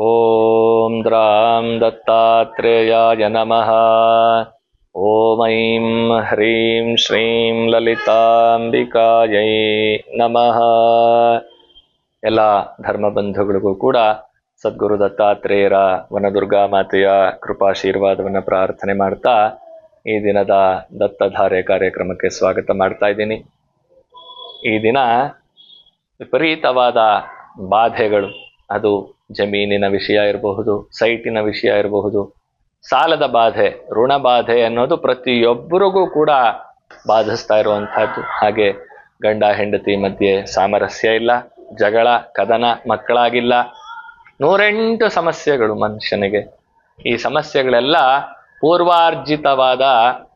ॐ द्रां दत्तात्रेयाय नमः ॐ ऐं ह्रीं ಶ್ರೀಂ ಲಲಿತಾಂಬಿಕಾಯೈ ನಮಃ ಎಲ್ಲ ಧರ್ಮ ಬಂಧುಗಳಿಗೂ ಕೂಡ ಸದ್ಗುರು ದತ್ತಾತ್ರೇಯರ ವನದುರ್ಗಾ ಮಾತೆಯ ಕೃಪಾಶೀರ್ವಾದವನ್ನು ಪ್ರಾರ್ಥನೆ ಮಾಡ್ತಾ ಈ ದಿನದ ದತ್ತಧಾರೆ ಕಾರ್ಯಕ್ರಮಕ್ಕೆ ಸ್ವಾಗತ ಮಾಡ್ತಾ ಇದ್ದೀನಿ ಈ ದಿನ ವಿಪರೀತವಾದ ಬಾಧೆಗಳು ಅದು ಜಮೀನಿನ ವಿಷಯ ಇರಬಹುದು, ಸೈಟಿನ ವಿಷಯ ಇರಬಹುದು, ಸಾಲದ ಬಾಧೆ, ಋಣ ಬಾಧೆ ಅನ್ನೋದು ಪ್ರತಿಯೊಬ್ಬರಿಗೂ ಕೂಡ ಬಾಧಿಸ್ತಾ ಇರುವಂತಹದ್ದು. ಹಾಗೆ ಗಂಡ, ಹೆಂಡತಿ ಮಧ್ಯೆ ಸಾಮರಸ್ಯ ಇಲ್ಲ, ಜಗಳ, ಕದನ, ಮಕ್ಕಳಾಗಿಲ್ಲ, ನೂರೆಂಟು ಸಮಸ್ಯೆಗಳು ಮನುಷ್ಯನಿಗೆ. ಈ ಸಮಸ್ಯೆಗಳೆಲ್ಲ ಪೂರ್ವಾರ್ಜಿತವಾದ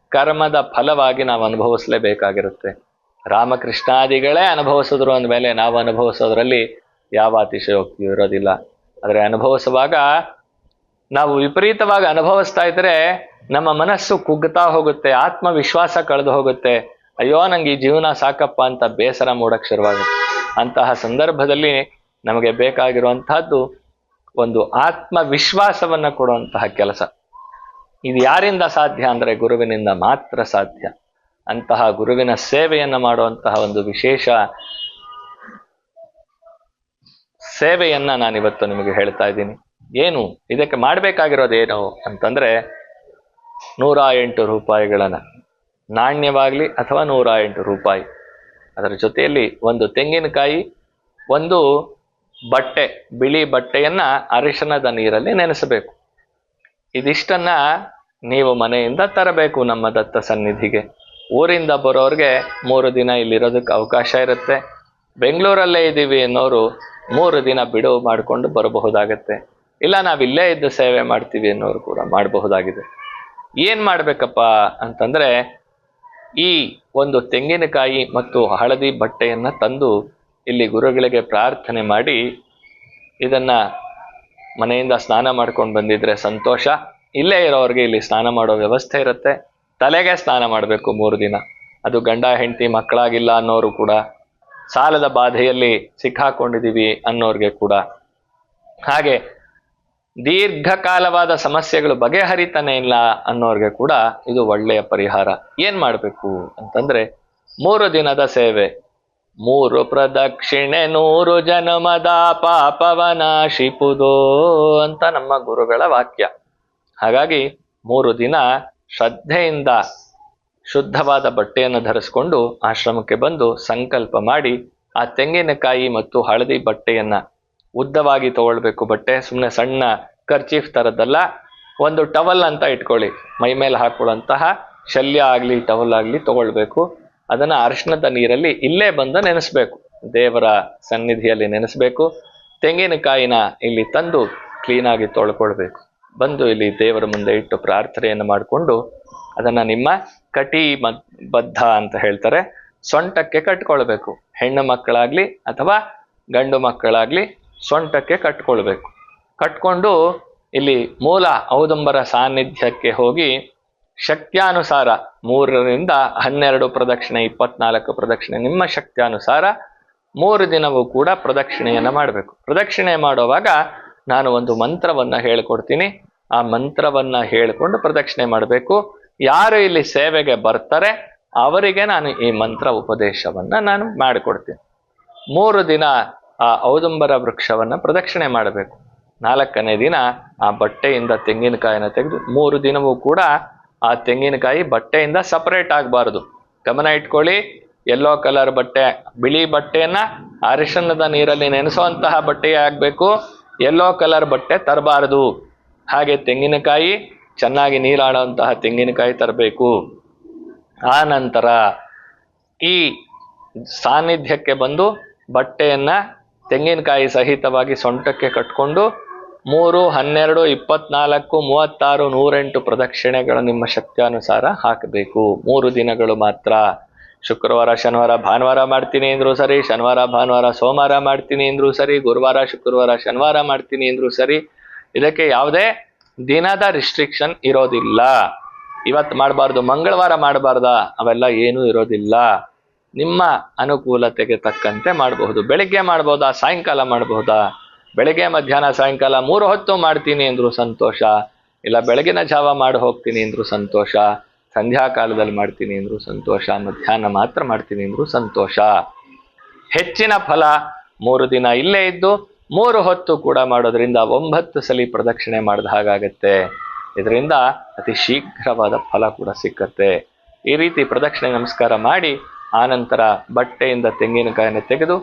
ಕರ್ಮದ ಫಲವಾಗಿ ನಾವು ಅನುಭವಿಸಲೇಬೇಕಾಗಿರುತ್ತೆ. ರಾಮಕೃಷ್ಣಾದಿಗಳೇ ಅನುಭವಿಸಿದ್ರು ಅಂದಮೇಲೆ ನಾವು ಅನುಭವಿಸೋದ್ರಲ್ಲಿ ಯಾವ ಅತಿಶಯೋಕ್ತಿಯೂ ಇರೋದಿಲ್ಲ. ಆದರೆ ಅನುಭವಿಸುವಾಗ ನಾವು ವಿಪರೀತವಾಗಿ ಅನುಭವಿಸ್ತಾ ಇದ್ರೆ ನಮ್ಮ ಮನಸ್ಸು ಕುಗ್ಗುತ್ತಾ ಹೋಗುತ್ತೆ, ಆತ್ಮವಿಶ್ವಾಸ ಕಳೆದು ಹೋಗುತ್ತೆ. ಅಯ್ಯೋ, ನಂಗೆ ಈ ಜೀವನ ಸಾಕಪ್ಪ ಅಂತ ಬೇಸರ ಮೂಡಕ್ ಶುರುವಾಗುತ್ತೆ. ಅಂತಹ ಸಂದರ್ಭದಲ್ಲಿ ನಮಗೆ ಬೇಕಾಗಿರುವಂತಹದ್ದು ಒಂದು ಆತ್ಮವಿಶ್ವಾಸವನ್ನ ಕೊಡುವಂತಹ ಕೆಲಸ. ಇದು ಯಾರಿಂದ ಸಾಧ್ಯ ಅಂದ್ರೆ ಗುರುವಿನಿಂದ ಮಾತ್ರ ಸಾಧ್ಯ. ಅಂತಹ ಗುರುವಿನ ಸೇವೆಯನ್ನು ಮಾಡುವಂತಹ ಒಂದು ವಿಶೇಷ ಸೇವೆಯನ್ನ ನಾನಿವತ್ತು ನಿಮಗೆ ಹೇಳ್ತಾ ಇದ್ದೀನಿ. ಏನು? ಇದಕ್ಕೆ ಮಾಡಬೇಕಾಗಿರೋದೇನು ಅಂತಂದ್ರೆ ನೂರ ಎಂಟು ರೂಪಾಯಿಗಳನ್ನ ನಾಣ್ಯವಾಗಲಿ ಅಥವಾ ನೂರ ಎಂಟು ರೂಪಾಯಿ. ಅದರ ಜೊತೆಯಲ್ಲಿ ಒಂದು ತೆಂಗಿನಕಾಯಿ, ಒಂದು ಬಟ್ಟೆ, ಬಿಳಿ ಬಟ್ಟೆಯನ್ನ ಅರಿಶಿನದ ನೀರಲ್ಲಿ ನೆನೆಸಬೇಕು. ಇದಿಷ್ಟನ್ನ ನೀವು ಮನೆಯಿಂದ ತರಬೇಕು ನಮ್ಮ ದತ್ತ ಸನ್ನಿಧಿಗೆ. ಊರಿಂದ ಬರೋರಿಗೆ ಮೂರು ದಿನ ಇಲ್ಲಿರೋದಕ್ಕೆ ಅವಕಾಶ ಇರುತ್ತೆ. ಬೆಂಗಳೂರಲ್ಲೇ ಇದ್ದೀವಿ ಅನ್ನೋರು ಮೂರು ದಿನ ಬಿಡುವು ಮಾಡಿಕೊಂಡು ಬರಬಹುದಾಗತ್ತೆ. ಇಲ್ಲ, ನಾವು ಇಲ್ಲೇ ಇದ್ದು ಸೇವೆ ಮಾಡ್ತೀವಿ ಅನ್ನೋರು ಕೂಡ ಮಾಡಬಹುದಾಗಿದೆ. ಏನು ಮಾಡಬೇಕಪ್ಪ ಅಂತಂದರೆ, ಈ ಒಂದು ತೆಂಗಿನಕಾಯಿ ಮತ್ತು ಹಳದಿ ಬಟ್ಟೆಯನ್ನು ತಂದು ಇಲ್ಲಿ ಗುರುಗಳಿಗೆ ಪ್ರಾರ್ಥನೆ ಮಾಡಿ, ಇದನ್ನು ಮನೆಯಿಂದ ಸ್ನಾನ ಮಾಡ್ಕೊಂಡು ಬಂದಿದ್ರೆ ಸಂತೋಷ. ಇಲ್ಲೇ ಇರೋರಿಗೆ ಇಲ್ಲಿ ಸ್ನಾನ ಮಾಡೋ ವ್ಯವಸ್ಥೆ ಇರುತ್ತೆ. ತಲೆಗೆ ಸ್ನಾನ ಮಾಡಬೇಕು ಮೂರು ದಿನ. ಅದು ಗಂಡ, ಹೆಂಡತಿ, ಮಕ್ಕಳಾಗಿಲ್ಲ ಅನ್ನೋರು ಕೂಡ ಸಾಲದ ಬಾಧೆಯಲ್ಲಿ ಸಿಕ್ಕಾಕೊಂಡಿದ್ದೀವಿ ಅನ್ನೋರಿಗೆ ಕೂಡ. ಹಾಗೆ ದೀರ್ಘಕಾಲವಾದ ಸಮಸ್ಯೆಗಳು ಬಗೆಹರಿತಾನೆ ಇಲ್ಲ ಅನ್ನೋರಿಗೆ ಕೂಡ ಇದು ಒಳ್ಳೆಯ ಪರಿಹಾರ. ಏನ್ ಮಾಡಬೇಕು ಅಂತಂದ್ರೆ ಮೂರು ದಿನದ ಸೇವೆ. ಮೂರು ಪ್ರದಕ್ಷಿಣೆ, ನೂರು ಜನ್ಮದ ಪಾಪವನಾಶಿಪುದೋ ಅಂತ ನಮ್ಮ ಗುರುಗಳ ವಾಕ್ಯ. ಹಾಗಾಗಿ ಮೂರು ದಿನ ಶ್ರದ್ಧೆಯಿಂದ ಶುದ್ಧವಾದ ಬಟ್ಟೆಯನ್ನು ಧರಿಸಿಕೊಂಡು ಆಶ್ರಮಕ್ಕೆ ಬಂದು ಸಂಕಲ್ಪ ಮಾಡಿ ಆ ತೆಂಗಿನಕಾಯಿ ಮತ್ತು ಹಳದಿ ಬಟ್ಟೆಯನ್ನ ಉದ್ದವಾಗಿ ತಗೊಳ್ಬೇಕು ಬಟ್ಟೆ ಸುಮ್ಮನೆ ಸಣ್ಣ ಕರ್ಚೀಫ್ ಥರದ್ದಲ್ಲ ಒಂದು ಟವಲ್ ಅಂತ ಇಟ್ಕೊಳ್ಳಿ. ಮೈ ಮೇಲೆ ಹಾಕೊಳ್ಳುವಂತಹ ಶಲ್ಯ ಆಗಲಿ, ಟವಲ್ ಆಗಲಿ ತಗೊಳ್ಬೇಕು. ಅದನ್ನ ಅರಿಶಿಣದ ನೀರಲ್ಲಿ ಇಲ್ಲೇ ಬಂದು ನೆನೆಸ್ಬೇಕು. ದೇವರ ಸನ್ನಿಧಿಯಲ್ಲಿ ನೆನೆಸ್ಬೇಕು. ತೆಂಗಿನಕಾಯಿನ ಇಲ್ಲಿ ತಂದು ಕ್ಲೀನಾಗಿ ತೊಳ್ಕೊಳ್ಬೇಕು. ಬಂದು ಇಲ್ಲಿ ದೇವರ ಮುಂದೆ ಇಟ್ಟು ಪ್ರಾರ್ಥನೆಯನ್ನು ಮಾಡಿಕೊಂಡು ಅದನ್ನ ನಿಮ್ಮ ಕಟಿ ಬದ್ಧ ಅಂತ ಹೇಳ್ತಾರೆ. ಸೊಂಟಕ್ಕೆ ಕಟ್ಕೊಳ್ಬೇಕು. ಹೆಣ್ಣು ಮಕ್ಕಳಾಗ್ಲಿ ಅಥವಾ ಗಂಡು ಮಕ್ಕಳಾಗ್ಲಿ ಸೊಂಟಕ್ಕೆ ಕಟ್ಕೊಳ್ಬೇಕು. ಕಟ್ಕೊಂಡು ಇಲ್ಲಿ ಮೂಲ ಔದಂಬರ ಸಾನ್ನಿಧ್ಯಕ್ಕೆ ಹೋಗಿ ಶಕ್ತ್ಯಾನುಸಾರ ಮೂರರಿಂದ ಹನ್ನೆರಡು ಪ್ರದಕ್ಷಿಣೆ, ಇಪ್ಪತ್ನಾಲ್ಕು ಪ್ರದಕ್ಷಿಣೆ ನಿಮ್ಮ ಶಕ್ತ್ಯಾನುಸಾರ ಮೂರು ದಿನವೂ ಕೂಡ ಪ್ರದಕ್ಷಿಣೆಯನ್ನು ಮಾಡಬೇಕು. ಪ್ರದಕ್ಷಿಣೆ ಮಾಡುವಾಗ ನಾನು ಒಂದು ಮಂತ್ರವನ್ನ ಹೇಳ್ಕೊಡ್ತೀನಿ. ಆ ಮಂತ್ರವನ್ನ ಹೇಳಿಕೊಂಡು ಪ್ರದಕ್ಷಿಣೆ ಮಾಡಬೇಕು. ಯಾರು ಇಲ್ಲಿ ಸೇವೆಗೆ ಬರ್ತಾರೆ, ಅವರಿಗೆ ನಾನು ಈ ಮಂತ್ರ ಉಪದೇಶವನ್ನ ನಾನು ಮಾಡಿಕೊಡ್ತೀನಿ. ಮೂರು ದಿನ ಆ ಔದುಂಬರ ವೃಕ್ಷವನ್ನ ಪ್ರದಕ್ಷಿಣೆ ಮಾಡಬೇಕು. ನಾಲ್ಕನೇ ದಿನ ಆ ಬಟ್ಟೆಯಿಂದ ತೆಂಗಿನಕಾಯಿನ ತೆಗೆದು, ಮೂರು ದಿನವೂ ಕೂಡ ಆ ತೆಂಗಿನಕಾಯಿ ಬಟ್ಟೆಯಿಂದ ಸಪರೇಟ್ ಆಗಬಾರದು. ಗಮನ ಇಟ್ಕೊಳ್ಳಿ ಎಲ್ಲೋ ಕಲರ್ ಬಟ್ಟೆ, ಬಿಳಿ ಬಟ್ಟೆಯನ್ನ ಅರಿಶಿಣದ ನೀರಲ್ಲಿ ನೆನೆಸುವಂತಹ ಬಟ್ಟೆಯೇ ಆಗಬೇಕು. ಎಲ್ಲೋ ಕಲರ್ ಬಟ್ಟೆ ತರಬಾರದು. ಹಾಗೆ ತೆಂಗಿನಕಾಯಿ ಚೆನ್ನಾಗಿ ನೀರಾಡುವಂತಹ ತೆಂಗಿನಕಾಯಿ ತರಬೇಕು. ಆ ನಂತರ ಈ ಸಾನ್ನಿಧ್ಯಕ್ಕೆ ಬಂದು ಬಟ್ಟೆಯನ್ನ ತೆಂಗಿನಕಾಯಿ ಸಹಿತವಾಗಿ ಸೊಂಟಕ್ಕೆ ಕಟ್ಕೊಂಡು ಮೂರು, ಹನ್ನೆರಡು, ಇಪ್ಪತ್ನಾಲ್ಕು, ಮೂವತ್ತಾರು, ನೂರೆಂಟು ಪ್ರದಕ್ಷಿಣೆಗಳು ನಿಮ್ಮ ಶಕ್ತಿಯಾನುಸಾರ ಹಾಕಬೇಕು. ಮೂರು ದಿನಗಳು ಮಾತ್ರ. ಶುಕ್ರವಾರ, ಶನಿವಾರ, ಭಾನುವಾರ ಮಾಡ್ತೀನಿ ಅಂದರೂ ಸರಿ, ಶನಿವಾರ, ಭಾನುವಾರ, ಸೋಮವಾರ ಮಾಡ್ತೀನಿ ಅಂದರೂ ಸರಿ, ಗುರುವಾರ, ಶುಕ್ರವಾರ, ಶನಿವಾರ ಮಾಡ್ತೀನಿ ಅಂದರೂ ಸರಿ. ಇದಕ್ಕೆ ಯಾವುದೇ ದಿನದ ರಿಸ್ಟ್ರಿಕ್ಷನ್ ಇರೋದಿಲ್ಲ. ಇವತ್ತು ಮಾಡಬಾರ್ದು, ಮಂಗಳವಾರ ಮಾಡಬಾರ್ದ? ಅವೆಲ್ಲ ಏನೂ ಇರೋದಿಲ್ಲ. ನಿಮ್ಮ ಅನುಕೂಲತೆಗೆ ತಕ್ಕಂತೆ ಮಾಡಬಹುದು. ಬೆಳಿಗ್ಗೆ ಮಾಡ್ಬೋದಾ? ಸಾಯಂಕಾಲ ಮಾಡಬಹುದಾ ಬೆಳಗ್ಗೆ, ಮಧ್ಯಾಹ್ನ, ಸಾಯಂಕಾಲ ಮೂರು ಹೊತ್ತು ಮಾಡ್ತೀನಿ ಅಂದ್ರು ಸಂತೋಷ. ಇಲ್ಲ, ಬೆಳಗಿನ ಜಾವ ಮಾಡಿ ಹೋಗ್ತೀನಿ ಅಂದ್ರು ಸಂತೋಷ. ಸಂಧ್ಯಾಕಾಲದಲ್ಲಿ ಮಾಡ್ತೀನಿ ಅಂದ್ರು ಸಂತೋಷ. ಮಧ್ಯಾಹ್ನ ಮಾತ್ರ ಮಾಡ್ತೀನಿ ಅಂದ್ರು ಸಂತೋಷ. ಹೆಚ್ಚಿನ ಫಲ ಮೂರು ದಿನ ಇಲ್ಲೇ ಇದ್ದು ಮೂರು ಹೊತ್ತು ಕೂಡ ಮಾಡೋದ್ರಿಂದ ಒಂಬತ್ತು ಸಲಿ ಪ್ರದಕ್ಷಿಣೆ ಮಾಡಿದ ಹಾಗಾಗತ್ತೆ. ಇದರಿಂದ ಅತಿ ಶೀಘ್ರವಾದ ಫಲ ಕೂಡ ಸಿಕ್ಕತ್ತೆ. ಈ ರೀತಿ ಪ್ರದಕ್ಷಿಣೆ ನಮಸ್ಕಾರ ಮಾಡಿ ಆನಂತರ ಬಟ್ಟೆಯಿಂದ ತೆಂಗಿನಕಾಯಿನ ತೆಗೆದು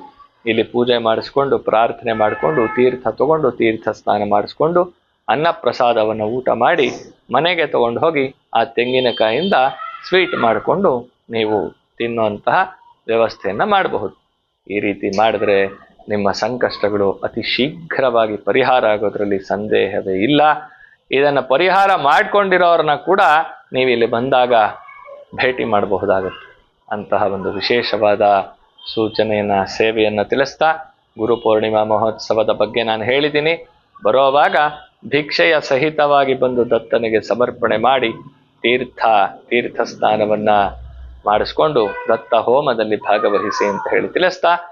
ಇಲ್ಲಿ ಪೂಜೆ ಮಾಡಿಸ್ಕೊಂಡು, ಪ್ರಾರ್ಥನೆ ಮಾಡಿಕೊಂಡು, ತೀರ್ಥ ತಗೊಂಡು, ತೀರ್ಥ ಸ್ನಾನ ಮಾಡಿಸ್ಕೊಂಡು ಅನ್ನ ಪ್ರಸಾದವನ್ನು ಊಟ ಮಾಡಿ ಮನೆಗೆ ತಗೊಂಡು ಹೋಗಿ, ಆ ತೆಂಗಿನಕಾಯಿಂದ ಸ್ವೀಟ್ ಮಾಡಿಕೊಂಡು ನೀವು ತಿನ್ನುವಂತಹ ವ್ಯವಸ್ಥೆಯನ್ನು ಮಾಡಬಹುದು. ಈ ರೀತಿ ಮಾಡಿದ್ರೆ ನಿಮ್ಮ ಸಂಕಷ್ಟಗಳು ಅತಿ ಶೀಘ್ರವಾಗಿ ಪರಿಹಾರ ಆಗೋದ್ರಲ್ಲಿ ಸಂದೇಹವೇ ಇಲ್ಲ. ಇದನ್ನು ಪರಿಹಾರ ಮಾಡಿಕೊಂಡಿರೋರನ್ನ ಕೂಡ ನೀವು ಇಲ್ಲಿ ಬಂದಾಗ ಭೇಟಿ ಮಾಡಬಹುದಾಗುತ್ತೆ. ಅಂತಹ ಒಂದು ವಿಶೇಷವಾದ ಸೂಚನೆಯನ್ನ, ಸೇವೆಯನ್ನು ತಿಳಿಸ್ತಾ ಗುರು ಪೂರ್ಣಿಮಾ ಮಹೋತ್ಸವದ ಬಗ್ಗೆ ನಾನು ಹೇಳಿದ್ದೀನಿ. ಬರೋವಾಗ ಭಿಕ್ಷೆಯ ಸಹಿತವಾಗಿ ಬಂದು ದತ್ತನಿಗೆ ಸಮರ್ಪಣೆ ಮಾಡಿ ತೀರ್ಥ ತೀರ್ಥ ಸ್ನಾನವನ್ನು ಮಾಡಿಸ್ಕೊಂಡು ದತ್ತ ಹೋಮದಲ್ಲಿ ಭಾಗವಹಿಸಿ ಅಂತ ಹೇಳಿ ತಿಳಿಸ್ತಾ